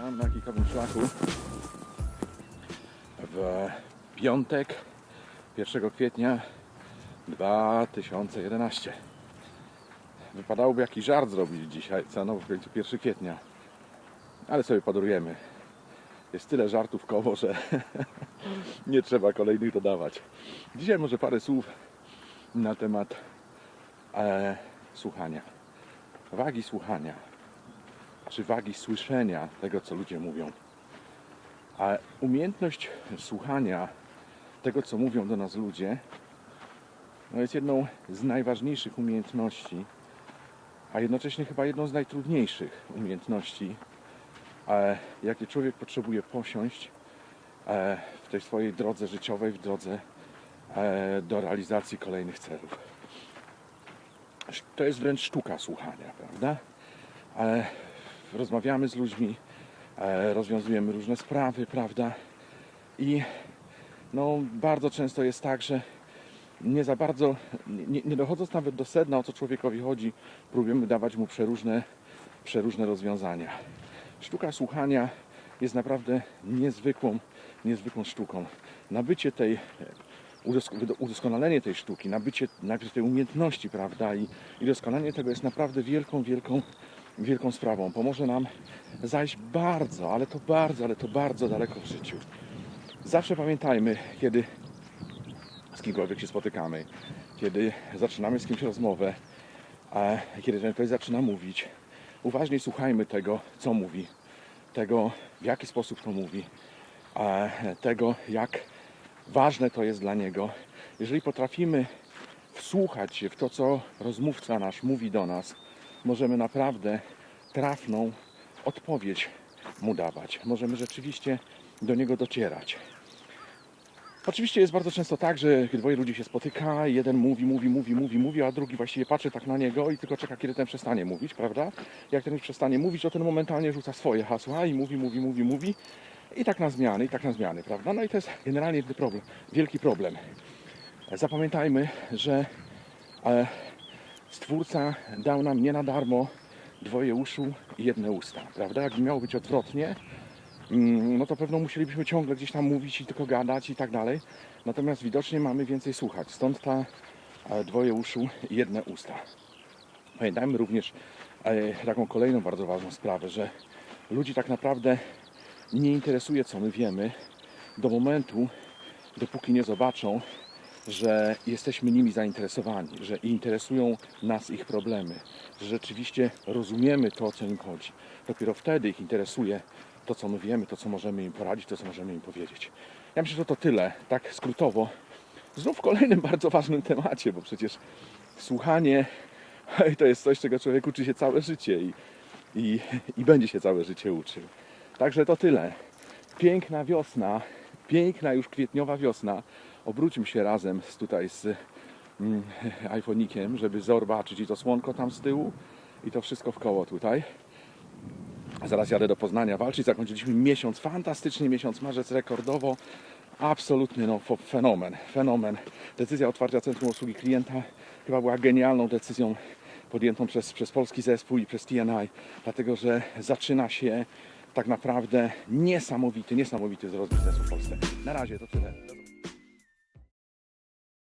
Na kikowym szlaku w piątek 1 kwietnia 2011. Wypadałoby jakiś żart zrobić dzisiaj, co no w końcu 1 kwietnia, ale sobie podrujemy. Jest tyle żartów koło, że nie trzeba kolejnych dodawać. Dzisiaj może parę słów na temat e, słuchania. Wagi słuchania czy wagi słyszenia tego, co ludzie mówią. A umiejętność słuchania tego, co mówią do nas ludzie, no jest jedną z najważniejszych umiejętności, a jednocześnie chyba jedną z najtrudniejszych umiejętności, e, jakie człowiek potrzebuje posiąść e, w tej swojej drodze życiowej, w drodze e, do realizacji kolejnych celów. To jest wręcz sztuka słuchania, prawda? Rozmawiamy z ludźmi, e, rozwiązujemy różne sprawy, prawda? I no, bardzo często jest tak, że nie za bardzo, nie, nie dochodząc nawet do sedna, o co człowiekowi chodzi, próbujemy dawać mu przeróżne, przeróżne rozwiązania. Sztuka słuchania jest naprawdę niezwykłą, niezwykłą sztuką. Nabycie tej, udosk- udoskonalenie tej sztuki, nabycie najpierw tej umiejętności, prawda, i, i doskonalenie tego jest naprawdę wielką, wielką wielką sprawą. Pomoże nam zajść bardzo, ale to bardzo, ale to bardzo daleko w życiu. Zawsze pamiętajmy, kiedy z kimkolwiek się spotykamy, kiedy zaczynamy z kimś rozmowę, a kiedy ten ktoś zaczyna mówić, uważnie słuchajmy tego, co mówi, tego, w jaki sposób to mówi, tego, jak ważne to jest dla niego. Jeżeli potrafimy wsłuchać się w to, co rozmówca nasz mówi do nas, możemy naprawdę trafną odpowiedź mu dawać. Możemy rzeczywiście do niego docierać. Oczywiście jest bardzo często tak, że dwoje ludzi się spotyka, jeden mówi, mówi, mówi, mówi, mówi, a drugi właściwie patrzy tak na niego i tylko czeka, kiedy ten przestanie mówić, prawda? Jak ten już przestanie mówić, to ten momentalnie rzuca swoje hasła i mówi, mówi, mówi, mówi. I tak na zmiany, i tak na zmiany, prawda? No i to jest generalnie problem, wielki problem. Zapamiętajmy, że e, Stwórca dał nam nie na darmo dwoje uszu i jedne usta, prawda? Jakby miało być odwrotnie, mm, no to pewno musielibyśmy ciągle gdzieś tam mówić i tylko gadać i tak dalej. Natomiast widocznie mamy więcej słuchać. Stąd ta e, dwoje uszu i jedne usta. Pamiętajmy również e, taką kolejną bardzo ważną sprawę, że ludzi tak naprawdę nie interesuje, co my wiemy, do momentu, dopóki nie zobaczą, że jesteśmy nimi zainteresowani, że interesują nas ich problemy, że rzeczywiście rozumiemy to, o co im chodzi. Dopiero wtedy ich interesuje to, co my wiemy, to, co możemy im poradzić, to, co możemy im powiedzieć. Ja myślę, że to tyle, tak skrótowo. Znów w kolejnym bardzo ważnym temacie, bo przecież słuchanie to jest coś, czego człowiek uczy się całe życie i, i, i będzie się całe życie uczył. Także to tyle. Piękna wiosna, piękna już kwietniowa wiosna obróćmy się razem z, tutaj z mm, iPhonikiem, żeby zobaczyć i to słonko tam z tyłu i to wszystko w koło tutaj. Zaraz jadę do Poznania walczyć. Zakończyliśmy miesiąc, fantastyczny miesiąc, marzec rekordowo. Absolutny no, fenomen, fenomen. Decyzja otwarcia Centrum Obsługi Klienta chyba była genialną decyzją podjętą przez, przez polski zespół i przez TNI, dlatego że zaczyna się tak naprawdę niesamowity, niesamowity wzrost biznesu w Polsce. Na razie to tyle.